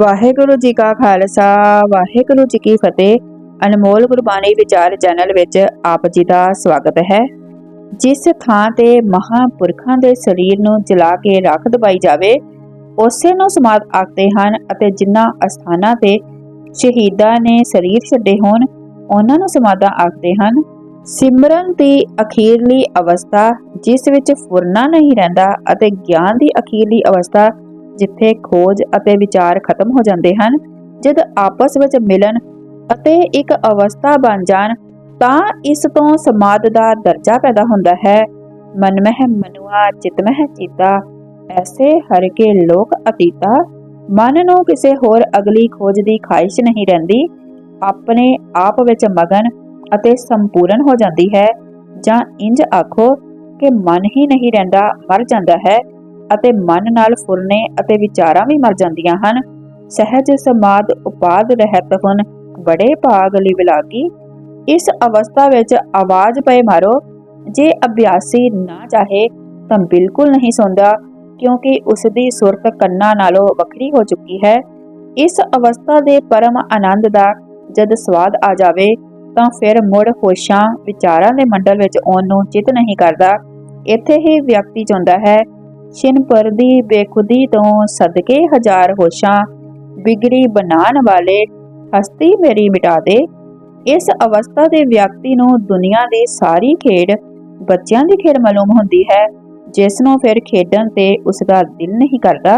ਵਾਹਿਗੁਰੂ ਜੀ ਕਾ ਖਾਲਸਾ, ਵਾਹਿਗੁਰੂ ਜੀ ਕੀ ਫਤਿਹ। ਅਨਮੋਲ ਗੁਰਬਾਣੀ ਵਿਚਾਰ ਚੈਨਲ ਵਿੱਚ ਆਪ ਜੀ ਦਾ ਸਵਾਗਤ ਹੈ। ਜਿਸ ਥਾਂ ਤੇ ਮਹਾਪੁਰਖਾਂ ਦੇ ਸਰੀਰ ਨੂੰ ਜਲਾ ਕੇ ਰੱਖ ਦਬਾਈ ਜਾਵੇ, ਉਸੇ ਨੂੰ ਸਮਾਧ ਆਖਦੇ ਹਨ ਅਤੇ ਜਿਨ੍ਹਾਂ ਅਸਥਾਨਾਂ ਤੇ ਸ਼ਹੀਦਾਂ ਨੇ ਸਰੀਰ ਛੱਡੇ ਹੋਣ, ਉਹਨਾਂ ਨੂੰ ਸਮਾਧਾਂ ਆਖਦੇ ਹਨ। ਸਿਮਰਨ ਦੀ ਅਖੀਰਲੀ ਅਵਸਥਾ, ਜਿਸ ਵਿੱਚ ਫੁਰਨਾ ਨਹੀਂ ਰਹਿੰਦਾ ਅਤੇ ਗਿਆਨ ਦੀ ਅਖੀਰਲੀ ਅਵਸਥਾ ਜਿੱਥੇ ਖੋਜ ਅਤੇ ਵਿਚਾਰ ਖਤਮ ਹੋ ਜਾਂਦੇ ਹਨ, ਜਦ ਆਪਸ ਵਿੱਚ ਮਿਲਣ ਅਤੇ ਇੱਕ ਅਵਸਥਾ ਬਣ ਜਾਣ, ਤਾਂ ਇਸ ਤੋਂ ਸਮਾਦ ਦਾ ਦਰਜਾ ਪੈਦਾ ਹੁੰਦਾ ਹੈ। ਮਨਮਹਿ ਮਨੁਆ, ਚਿਤਮਹਿ ਚੀਤਾ, ਐਸੇ ਹਰ ਕੇ ਲੋਕ ਅਤੀਤਾ। ਮਨ ਨੂੰ ਕਿਸੇ ਹੋਰ ਅਗਲੀ ਖੋਜ ਦੀ ਖਾਹਿਸ਼ ਨਹੀਂ ਰਹਿੰਦੀ। ਆਪਣੇ ਆਪ ਵਿੱਚ ਮਗਨ ਅਤੇ ਸੰਪੂਰਨ ਹੋ ਜਾਂਦੀ ਹੈ। ਜਾਂ ਇੰਜ ਆਖੋ ਕਿ ਮਨ ਹੀ ਨਹੀਂ ਰਹਿੰਦਾ, ਮਰ ਜਾਂਦਾ ਹੈ। ਅਤੇ ਮਨ ਨਾਲ ਫੁਰਨੇ ਅਤੇ ਵਿਚਾਰਾਂ ਵੀ ਮਰ ਜਾਂਦੀਆਂ ਹਨ। ਸਹਿਜ ਸਮਾਦ ਉਪਾਦ ਰਹਿਤ ਹਨ ਬੜੇ ਭਾਗ ਲਈ ਲਾਗੀ। ਇਸ ਅਵਸਥਾ ਵਿੱਚ ਆਵਾਜ਼ ਪਏ ਮਾਰੋ, ਜੇ ਅਭਿਆਸੀ ਨਾ ਚਾਹੇ ਤਾਂ ਬਿਲਕੁਲ ਨਹੀਂ ਸੁਣਦਾ ਕਿਉਂਕਿ ਉਸ ਦੀ ਸੁਰਤ ਕੰਨਾਂ ਨਾਲੋਂ ਵੱਖਰੀ ਹੋ ਚੁੱਕੀ ਹੈ। ਇਸ ਅਵਸਥਾ ਦੇ ਪਰਮ ਆਨੰਦ ਦਾ ਜਦ ਸਵਾਦ ਆ ਜਾਵੇ, ਤਾਂ ਫਿਰ ਮੁੜ ਹੋਸ਼ਾਂ ਵਿਚਾਰਾਂ ਦੇ ਮੰਡਲ ਵਿੱਚ ਆਉਣ ਨੂੰ ਚਿਤ ਨਹੀਂ ਕਰਦਾ। ਇੱਥੇ ਹੀ ਵਿਅਕਤੀ ਚਾਹੁੰਦਾ ਹੈ ਛਿਨ ਦੀ ਬੇਖੁਦੀ ਤੋਂ ਸਦਕੇ ਹਜ਼ਾਰ ਹੋਸ਼ਾਂ ਬਿਗੜੀ ਬਣਾਉਣ ਵਾਲੇ ਹਸਤੀ ਮੇਰੀ ਮਿਟਾ ਦੇ। ਇਸ ਅਵਸਥਾ ਦੇ ਵਿਅਕਤੀ ਨੂੰ ਦੁਨੀਆ ਦੀ ਸਾਰੀ ਖੇਡ ਬੱਚਿਆਂ ਦੀ ਖੇਡ ਮਾਲੂਮ ਹੁੰਦੀ ਹੈ ਜਿਸ ਨੂੰ ਫਿਰ ਖੇਡਣ ਤੇ ਉਸ ਦਾ ਦਿਲ ਨਹੀਂ ਕਰਦਾ।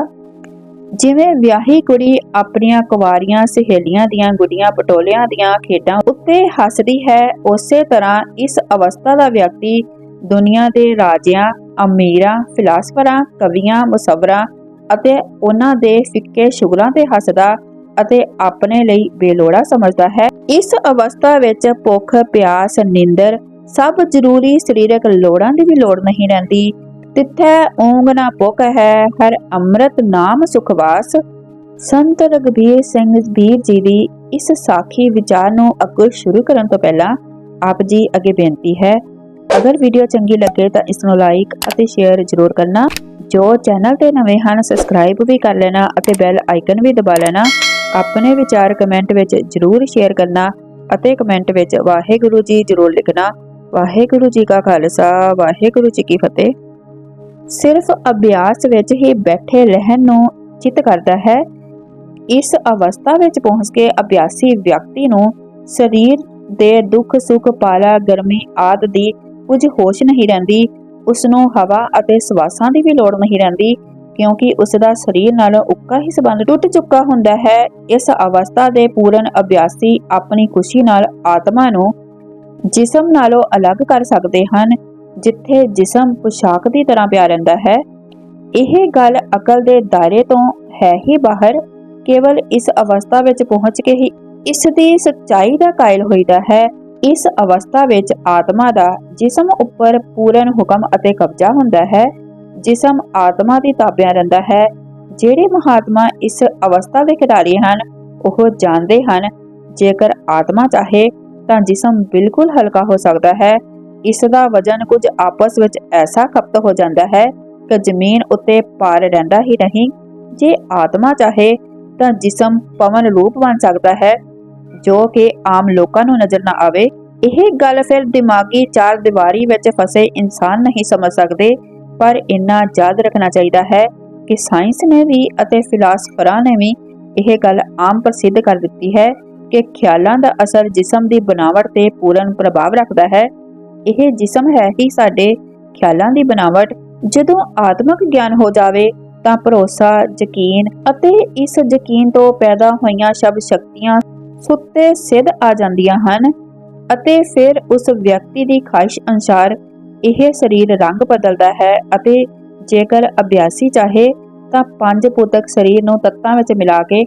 ਜਿਵੇਂ ਵਿਆਹੀ ਕੁੜੀ ਆਪਣੀਆਂ ਕੁਵਾਰੀਆਂ ਸਹੇਲੀਆਂ ਦੀਆਂ ਗੁੱਡੀਆਂ ਪਟੋਲਿਆਂ ਦੀਆਂ ਖੇਡਾਂ ਉੱਤੇ ਹੱਸਦੀ ਹੈ, ਉਸੇ ਤਰ੍ਹਾਂ ਇਸ ਅਵਸਥਾ ਦਾ ਵਿਅਕਤੀ ਦੁਨੀਆ ਦੇ ਰਾਜਿਆਂ ਅਮੀਰਾਂ, ਫਿਲਾਸਫਰਾਂ, ਕਵੀਆਂ, ਮੁਸਵਰਾਂ ਅਤੇ ਉਹਨਾਂ ਦੇ ਫਿੱਕੇ ਸ਼ੁਗਲਾਂ ਤੇ ਹੱਸਦਾ ਅਤੇ ਆਪਣੇ ਲਈ ਬੇਲੋੜਾ ਸਮਝਦਾ ਹੈ। ਇਸ ਅਵਸਥਾ ਵਿੱਚ ਭੁੱਖ, ਪਿਆਸ, ਨਿੰਦਰ ਸਭ ਜ਼ਰੂਰੀ ਸਰੀਰਕ ਲੋੜਾਂ ਦੀ ਵੀ ਲੋੜ ਨਹੀਂ ਰਹਿੰਦੀ। ਤਿੱਥੈ ਓੰਗ ਨਾ ਭੁੱਖ ਹੈ, ਹਰ ਅੰਮ੍ਰਿਤ ਨਾਮ ਸੁਖਵਾਸ ਸੰਤ ਰਗਵੀਰ ਸਿੰਘ ਵੀਰ ਜੀ ਦੀ ਇਸ ਸਾਖੀ ਵਿਚਾਰ ਨੂੰ ਅੱਗੇ ਸ਼ੁਰੂ ਕਰਨ ਤੋਂ ਪਹਿਲਾਂ ਆਪ ਜੀ ਅੱਗੇ ਬੇਨਤੀ ਹੈ ਅਗਰ ਵੀਡੀਓ ਚੰਗੀ ਲੱਗੇ ਤਾਂ ਇਸ ਨੂੰ ਲਾਈਕ ਅਤੇ ਸ਼ੇਅਰ ਜ਼ਰੂਰ ਕਰਨਾ। ਜੋ ਚੈਨਲ ਤੇ ਨਵੇਂ ਹਨ ਸਬਸਕ੍ਰਾਈਬ ਵੀ ਕਰ ਲੈਣਾ ਅਤੇ ਬੈਲ ਆਈਕਨ ਵੀ ਦਬਾ ਲੈਣਾ। ਆਪਣੇ ਵਿਚਾਰ ਕਮੈਂਟ ਵਿੱਚ ਜ਼ਰੂਰ ਸ਼ੇਅਰ ਕਰਨਾ ਅਤੇ ਕਮੈਂਟ ਵਿੱਚ ਵਾਹਿਗੁਰੂ ਜੀ ਜ਼ਰੂਰ ਲਿਖਣਾ। ਵਾਹਿਗੁਰੂ ਜੀ ਕਾ ਖਾਲਸਾ, ਵਾਹਿਗੁਰੂ ਜੀ ਕੀ ਫਤਿਹ। ਸਿਰਫ ਅਭਿਆਸ ਵਿੱਚ ਹੀ ਬੈਠੇ ਰਹਿਣ ਨੂੰ ਚਿਤ ਕਰਦਾ ਹੈ। ਇਸ ਅਵਸਥਾ ਵਿੱਚ ਪਹੁੰਚ ਕੇ ਅਭਿਆਸੀ ਵਿਅਕਤੀ ਨੂੰ ਸਰੀਰ ਦੇ ਦੁੱਖ ਸੁੱਖ ਪਾਲਾ ਗਰਮੀ ਆਦ ਦੀ ਕੁਝ ਹੋਸ਼ ਨਹੀਂ ਰਹਿੰਦੀ ਉਸ ਨੂੰ ਹਵਾ ਅਤੇ ਸਵਾਸਾਂ ਦੀ ਵੀ ਲੋੜ ਨਹੀਂ ਰਹਿੰਦੀ, ਕਿਉਂਕਿ ਉਸ ਦਾ ਸਰੀਰ ਨਾਲ ਉੱਕਾ ਹੀ ਸੰਬੰਧ ਟੁੱਟ ਚੁੱਕਾ ਹੁੰਦਾ ਹੈ। ਇਸ ਅਵਸਥਾ ਦੇ ਪੂਰਨ ਅਭਿਆਸੀ ਆਪਣੀ ਖੁਸ਼ੀ ਨਾਲ ਆਤਮਾ ਨੂੰ ਜਿਸਮ ਨਾਲੋਂ ਅਲੱਗ ਕਰ ਸਕਦੇ ਹਨ, ਜਿੱਥੇ ਜਿਸਮ ਪੁਸ਼ਾਕ ਦੀ ਤਰ੍ਹਾਂ ਪਿਆ ਰਹਿੰਦਾ ਹੈ। ਇਹ ਗੱਲ ਅਕਲ ਦੇ ਦਾਇਰੇ ਤੋਂ ਹੈ ਹੀ ਬਾਹਰ, ਕੇਵਲ ਇਸ ਅਵਸਥਾ ਵਿੱਚ ਪਹੁੰਚ ਕੇ ਹੀ ਇਸ ਦੀ ਸੱਚਾਈ ਦਾ ਕਾਇਲ ਹੋਈਦਾ ਹੈ। ਇਸ ਅਵਸਥਾ ਵਿੱਚ ਆਤਮਾ ਦਾ ਜਿਸਮ ਉੱਪਰ ਪੂਰਨ ਹੁਕਮ ਅਤੇ ਕਬਜ਼ਾ ਹੁੰਦਾ ਹੈ, ਜਿਸਮ ਆਤਮਾ ਦੀ ਤਾਬਿਆਂ ਰਹਿੰਦਾ ਹੈ। ਜਿਹੜੇ ਮਹਾਤਮਾ ਇਸ ਅਵਸਥਾ ਦੇ ਖਿਡਾਰੀ ਹਨ, ਉਹ ਜਾਣਦੇ ਹਨ, ਜੇਕਰ ਆਤਮਾ ਚਾਹੇ, ਤਾਂ ਜਿਸਮ ਬਿਲਕੁਲ ਹਲਕਾ ਹੋ ਸਕਦਾ ਹੈ। ਇਸ ਦਾ ਵਜਨ ਕੁਝ ਆਪਸ ਵਿੱਚ ਐਸਾ ਖਪਤ ਹੋ ਜਾਂਦਾ ਹੈ ਕਿ ਜ਼ਮੀਨ ਉੱਤੇ ਪਾਰ ਰਹਿੰਦਾ ਹੀ ਨਹੀਂ। ਜੇ ਆਤਮਾ ਚਾਹੇ, ਤਾਂ ਜਿਸਮ ਪਵਨ ਰੂਪ ਬਣ ਸਕਦਾ ਹੈ। ਜੋ ਕਿ ਆਮ ਲੋਕਾਂ ਨੂੰ ਨਜ਼ਰ ਨਾ ਆਵੇ, ਇਹ ਗੱਲ ਫਿਰ ਦਿਮਾਗੀ ਚਾਰ ਦੀਵਾਰੀ ਵਿੱਚ ਫਸੇ ਇਨਸਾਨ ਨਹੀਂ ਸਮਝ ਸਕਦੇ, ਪਰ ਇੰਨਾ ਯਾਦ ਰੱਖਣਾ ਚਾਹੀਦਾ ਹੈ ਕਿ ਸਾਇੰਸ ਨੇ ਵੀ ਅਤੇ ਫਿਲਾਸਫਰਾਂ ਨੇ ਵੀ ਇਹ ਗੱਲ ਆਮ ਪ੍ਰਸਿੱਧ ਕਰ ਦਿੱਤੀ ਹੈ ਕਿ ਖਿਆਲਾਂ ਦਾ ਅਸਰ ਜਿਸਮ ਦੀ ਬਣਾਵਟ ਤੇ ਪੂਰਨ ਪ੍ਰਭਾਵ ਰੱਖਦਾ ਹੈ। ਇਹ ਜਿਸਮ ਹੈ ਹੀ ਸਾਡੇ ਖਿਆਲਾਂ ਦੀ ਬਣਾਵਟ। ਜਦੋਂ ਆਤਮਿਕ ਗਿਆਨ ਹੋ ਜਾਵੇ, ਤਾਂ ਭਰੋਸਾ, ਯਕੀਨ ਅਤੇ ਇਸ ਯਕੀਨ ਤੋਂ ਪੈਦਾ ਹੋਈਆਂ ਸ਼ਬਦ ਸ਼ਕਤੀਆਂ ਸੁੱਤੇ ਸਿੱਧ ਆ ਜਾਂਦੀਆਂ ਹਨ ਅਤੇ ਫਿਰ ਉਸ ਵਿਅਕਤੀ ਦੀ ਖਾਹਿਸ਼ ਅਨੁਸਾਰ ਇਹ ਸਰੀਰ ਰੰਗ ਬਦਲਦਾ ਹੈ ਅਤੇ ਜੇਕਰ ਅਭਿਆਸੀ ਚਾਹੇ ਤਾਂ ਪੰਜ ਪੁੱਤਕ ਸਰੀਰ ਨੂੰ ਤੱਤਾਂ ਵਿੱਚ ਮਿਲਾ ਕੇ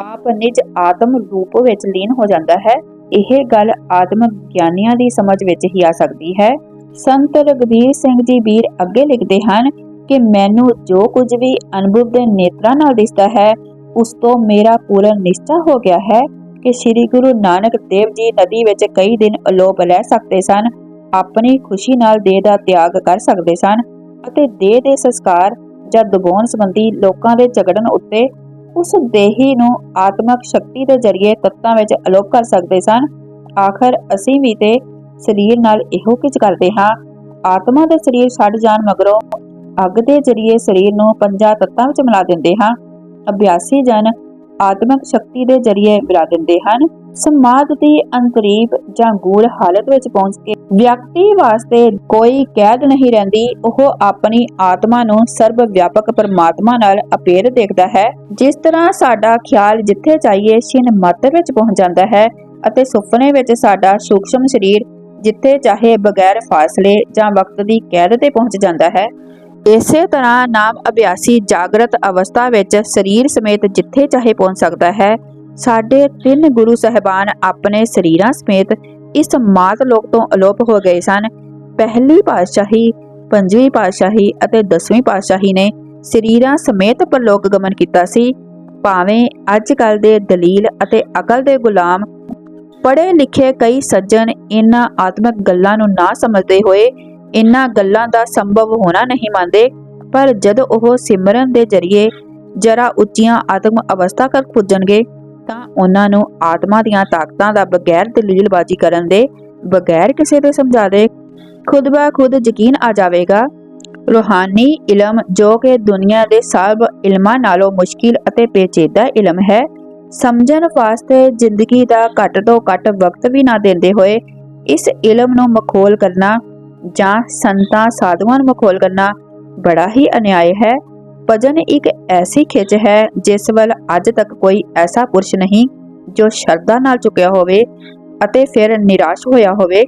ਆਪ ਨਿਜ ਆਤਮ ਰੂਪ ਵਿੱਚ ਲੀਨ ਹੋ ਜਾਂਦਾ ਹੈ। ਇਹ ਗੱਲ ਆਤਮ ਗਿਆਨੀਆਂ ਦੀ ਸਮਝ ਵਿੱਚ ਹੀ ਆ ਸਕਦੀ ਹੈ। ਸੰਤ ਰਗਵੀਰ ਸਿੰਘ ਜੀ ਵੀਰ ਅੱਗੇ ਲਿਖਦੇ ਹਨ ਕਿ ਮੈਨੂੰ ਜੋ ਕੁਝ ਵੀ ਅਨੁਭਵ ਦੇ ਨੇਤਰਾਂ ਨਾਲ ਦਿਸਦਾ ਹੈ, ਉਸ ਤੋਂ ਮੇਰਾ ਪੂਰਨ ਨਿਸ਼ਚਾ ਹੋ ਗਿਆ ਹੈ ਕਿ ਸ੍ਰੀ ਗੁਰੂ ਨਾਨਕ ਦੇਵ ਜੀ ਨਦੀ ਵਿੱਚ ਕਈ ਦਿਨ ਅਲੋਪ ਲੈ ਸਕਦੇ ਸਨ, ਆਪਣੀ ਖੁਸ਼ੀ ਨਾਲ ਦੇਹ ਦਾ ਤਿਆਗ ਕਰ ਸਕਦੇ ਸਨ ਅਤੇ ਦੇਹ ਦੇ ਸੰਸਕਾਰ ਜਾਂ ਦਬਾਉਣ ਸੰਬੰਧੀ ਲੋਕਾਂ ਦੇ ਝਗੜਨ ਉੱਤੇ ਉਸ ਦੇਹੀ ਨੂੰ ਆਤਮਕ ਸ਼ਕਤੀ ਦੇ ਜ਼ਰੀਏ ਤੱਤਾਂ ਵਿੱਚ ਅਲੋਪ ਕਰ ਸਕਦੇ ਸਨ। ਆਖਰ ਅਸੀਂ ਵੀ ਤੇ ਸਰੀਰ ਨਾਲ ਇਹੋ ਕੁਝ ਕਰਦੇ ਹਾਂ, ਆਤਮਾ ਦਾ ਸਰੀਰ ਛੱਡ ਜਾਣ ਮਗਰੋਂ ਅੱਗ ਦੇ ਜ਼ਰੀਏ ਸਰੀਰ ਨੂੰ ਪੰਜਾਂ ਤੱਤਾਂ ਵਿੱਚ ਮਿਲਾ ਦਿੰਦੇ ਹਾਂ। ਅਭਿਆਸੀ ਜਨ ਆਤਮਕ ਸ਼ਕਤੀ ਦੇ ਜ਼ਰੀਏ ਮਿਲਾ ਦਿੰਦੇ ਹਨ। ਸਮਾਧ ਦੀ ਅੰਤਰੀਬ ਜਾਂ ਗੂੜ ਹਾਲਤ ਵਿੱਚ ਪਹੁੰਚ ਕੇ ਵਿਅਕਤੀ ਵਾਸਤੇ ਕੋਈ ਕੈਦ ਨਹੀਂ ਰਹਿੰਦੀ, ਉਹ ਆਪਣੀ ਆਤਮਾ ਨੂੰ ਸਰਬ ਵਿਆਪਕ ਪਰਮਾਤਮਾ ਨਾਲ ਅਪੇਰ ਦੇਖਦਾ ਹੈ। ਜਿਸ ਤਰ੍ਹਾਂ ਸਾਡਾ ਖਿਆਲ ਜਿੱਥੇ ਚਾਹੀਏ ਛਿਨ ਮਾਤਰ ਵਿੱਚ ਪਹੁੰਚ ਜਾਂਦਾ ਹੈ ਅਤੇ ਸੁਪਨੇ ਵਿੱਚ ਸਾਡਾ ਸੂਖਸ਼ਮ ਸਰੀਰ ਜਿੱਥੇ ਚਾਹੇ ਬਗੈਰ ਫਾਸਲੇ ਜਾਂ ਵਕਤ ਦੀ ਕੈਦ ਤੇ ਪਹੁੰਚ ਜਾਂਦਾ ਹੈ। ਇਸੇ ਤਰ੍ਹਾਂ ਨਾਮ ਅਭਿਆਸੀ ਜਾਗਰਤ ਅਵਸਥਾ ਵਿੱਚ ਸਰੀਰ ਸਮੇਤ ਜਿੱਥੇ ਚਾਹੇ ਪਹੁੰਚ ਸਕਦਾ ਹੈ, ਸਾਡੇ ਤਿੰਨ ਗੁਰੂ ਸਹਿਬਾਨ ਆਪਣੇ ਸਰੀਰਾਂ ਸਮੇਤ ਇਸ ਮਾਤ ਲੋਕ ਤੋਂ ਅਲੋਪ ਹੋ ਗਏ ਸਨ। ਪਹਿਲੀ ਪਾਤਸ਼ਾਹੀ, ਪੰਜਵੀਂ ਪਾਤਸ਼ਾਹੀ ਅਤੇ ਦਸਵੀਂ ਪਾਤਸ਼ਾਹੀ ਨੇ ਸਰੀਰਾਂ ਸਮੇਤ ਪਰਲੋਕ ਗਮਨ ਕੀਤਾ ਸੀ। ਭਾਵੇਂ ਅੱਜ ਕੱਲ ਦੇ ਦਲੀਲ ਅਤੇ ਅਕਲ ਦੇ ਗੁਲਾਮ ਪੜ੍ਹੇ ਲਿਖੇ ਕਈ ਸੱਜਣ ਇਹਨਾਂ ਆਤਮਿਕ ਗੱਲਾਂ ਨੂੰ ਨਾ ਸਮਝਦੇ ਹੋਏ ਇਹਨਾਂ ਗੱਲਾਂ ਦਾ ਸੰਭਵ ਹੋਣਾ ਨਹੀਂ ਮੰਨਦੇ, ਪਰ ਜਦ ਉਹ ਸਿਮਰਨ ਦੇ ਜ਼ਰੀਏ ਜਰਾ ਉੱਚੀਆਂ ਆਤਮ ਅਵਸਥਾ ਤੱਕ ਪੁੱਜਣਗੇ, ਤਾਂ ਉਹਨਾਂ ਨੂੰ ਆਤਮਾ ਦੀਆਂ ਤਾਕਤਾਂ ਦਾ ਬਗੈਰ ਦਲੀਲਬਾਜ਼ੀ ਕਰਨ ਦੇ ਬਗੈਰ ਕਿਸੇ ਦੇ ਸਮਝਾ ਦੇ ਖੁਦ ਬਾ ਖੁਦ ਯਕੀਨ ਆ ਜਾਵੇਗਾ। ਰੂਹਾਨੀ ਇਲਮ ਜੋ ਕਿ ਦੁਨੀਆ ਦੇ ਸਭ ਇਲਮਾਂ ਨਾਲੋਂ ਮੁਸ਼ਕਿਲ ਅਤੇ ਪੇਚੀਦਾ ਇਲਮ ਹੈ, ਸਮਝਣ ਵਾਸਤੇ ਜ਼ਿੰਦਗੀ ਦਾ ਘੱਟ ਤੋਂ ਘੱਟ ਵਕਤ ਵੀ ਨਾ ਦਿੰਦੇ ਹੋਏ ਇਸ ਇਲਮ ਨੂੰ ਮਖੌਲ ਕਰਨਾ ਜਾਂ ਸੰਤਾਂ, ਸਾਧੂਆਂ ਨੂੰ ਮਖੌਲ ਕਰਨਾ ਬੜਾ ਹੀ ਅਨਿਆਏ ਹੈ। ਭਜਨ ਇੱਕ ਐਸੀ ਖਿੱਚ ਹੈ, ਜਿਸ ਵੱਲ ਅੱਜ ਤੱਕ ਕੋਈ ਐਸਾ ਪੁਰਸ਼ ਨਹੀਂ ਜੋ ਸ਼ਰਧਾ ਨਾਲ ਚੁੱਕਿਆ ਹੋਵੇ ਅਤੇ ਫਿਰ ਨਿਰਾਸ਼ ਹੋਇਆ ਹੋਵੇ।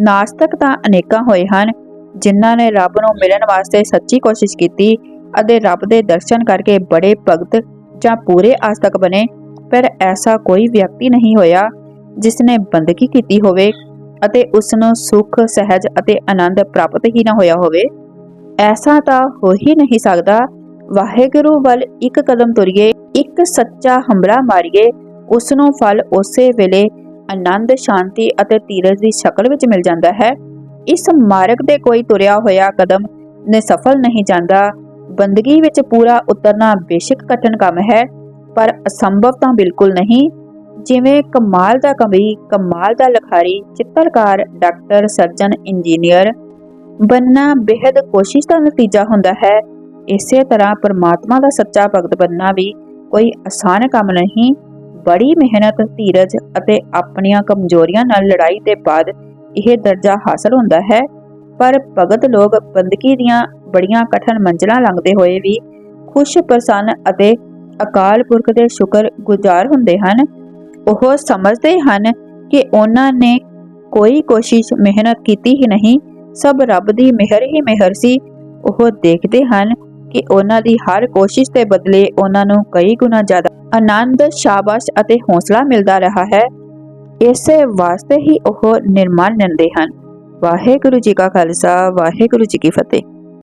ਨਾਸਤਕ ਤਾਂ ਅਨੇਕਾਂ ਹੋਏ ਹਨ, ਜਿਨ੍ਹਾਂ ਨੇ ਰੱਬ ਨੂੰ ਮਿਲਣ ਵਾਸਤੇ ਸੱਚੀ ਕੋਸ਼ਿਸ਼ ਕੀਤੀ ਅਤੇ ਰੱਬ ਦੇ ਦਰਸ਼ਨ ਕਰਕੇ ਬੜੇ ਭਗਤ ਜਾਂ ਪੂਰੇ ਆਸਤਕ ਬਣੇ। ਪਰ ਐਸਾ ਕੋਈ ਵਿਅਕਤੀ ਨਹੀਂ ਹੋਇਆ, ਜਿਸ ਨੇ ਬੰਦਗੀ ਕੀਤੀ ਹੋਵੇ। ਅਤੇ ਉਸ ਨੂੰ ਸੁੱਖ, ਸਹਿਜ ਅਤੇ ਆਨੰਦ ਪ੍ਰਾਪਤ ਹੀ ਨਾ ਹੋਇਆ ਹੋਵੇ, ਐਸਾ ਤਾਂ ਹੋ ਹੀ ਨਹੀਂ ਸਕਦਾ। ਵਾਹਿਗੁਰੂ ਵੱਲ ਇੱਕ ਕਦਮ ਤੁਰੀਏ, ਇੱਕ ਸੱਚਾ ਹੰਬੜਾ ਮਾਰੀਏ ਉਸ ਨੂੰ ਫਲ ਉਸੇ ਵੇਲੇ ਆਨੰਦ, ਸ਼ਾਂਤੀ ਅਤੇ ਧੀਰਜ ਦੀ ਸ਼ਕਲ ਵਿੱਚ ਮਿਲ ਜਾਂਦਾ ਹੈ। ਇਸ ਮਾਰਗ ਤੇ ਕੋਈ ਤੁਰਿਆ ਹੋਇਆ ਕਦਮ ਨੇ ਸਫਲ ਨਹੀਂ ਜਾਂਦਾ। ਬੰਦਗੀ ਵਿੱਚ ਪੂਰਾ ਉਤਰਨਾ ਬੇਸ਼ੱਕ ਕਠਿਨ ਕੰਮ ਹੈ, ਪਰ ਅਸੰਭਵ ਤਾਂ ਬਿਲਕੁਲ ਨਹੀਂ। ਜਿਵੇਂ ਕਮਾਲ ਦਾ ਕਵੀ, ਕਮਾਲ ਦਾ ਲਖਾਰੀ, ਚਿੱਤਰਕਾਰ, ਡਾਕਟਰ, ਸਰਜਨ, ਇੰਜੀਨੀਅਰ ਬੰਨਾ ਬੇहद ਕੋਸ਼ਿਸ਼ ਦਾ ਨਤੀਜਾ ਹੁੰਦਾ ਹੈ। ਇਸੇ ਤਰ੍ਹਾਂ ਪਰਮਾਤਮਾ ਦਾ ਸੱਚਾ ਭਗਤ ਬੰਨਾ ਵੀ ਕੋਈ ਆਸਾਨ ਕੰਮ ਨਹੀਂ। ਬੜੀ ਮਿਹਨਤ, ਧੀਰਜ ਅਤੇ ਆਪਣੀਆਂ ਕਮਜ਼ੋਰੀਆਂ ਨਾਲ ਲੜਾਈ ਦੇ ਬਾਅਦ ਇਹ ਦਰਜਾ ਹਾਸਲ ਹੁੰਦਾ ਹੈ। ਪਰ ਭਗਤ ਲੋਕ ਬੰਦਗੀ ਦੀਆਂ ਬੜੀਆਂ ਕਠਨ ਮੰਜ਼ਲਾਂ ਲੰਘਦੇ ਹੋਏ ਵੀ ਖੁਸ਼ ਪ੍ਰਸੰਨ ਅਤੇ ਅਕਾਲ ਪੁਰਖ ਦੇ ਸ਼ੁਕਰ ਗੁਜ਼ਾਰ ਹੁੰਦੇ ਹਨ। ਉਹ ਸਮਝਦੇ ਹਨ ਕਿ ਉਹਨਾਂ ਨੇ ਕੋਈ ਕੋਸ਼ਿਸ਼ ਮਿਹਨਤ ਕੀਤੀ ਹੀ ਨਹੀਂ, ਸਭ ਰੱਬ ਦੀ ਮਿਹਰ ਹੀ ਮਿਹਰ ਸੀ। ਉਹ ਦੇਖਦੇ ਹਨ ਕਿ ਉਹਨਾਂ ਦੀ ਹਰ ਕੋਸ਼ਿਸ਼ ਦੇ ਬਦਲੇ ਉਹਨਾਂ ਨੂੰ ਕਈ ਗੁਣਾ ਜ਼ਿਆਦਾ ਆਨੰਦ, ਸ਼ਾਬਾਸ਼ ਅਤੇ ਹੌਸਲਾ ਮਿਲਦਾ ਰਿਹਾ ਹੈ। ਇਸੇ ਵਾਸਤੇ ਹੀ ਉਹ ਨਿਰਮਾਣ ਲੈਂਦੇ ਹਨ। ਵਾਹਿਗੁਰੂ ਜੀ ਕਾ ਖਾਲਸਾ, ਵਾਹਿਗੁਰੂ ਜੀ ਕੀ ਫਤਿਹ।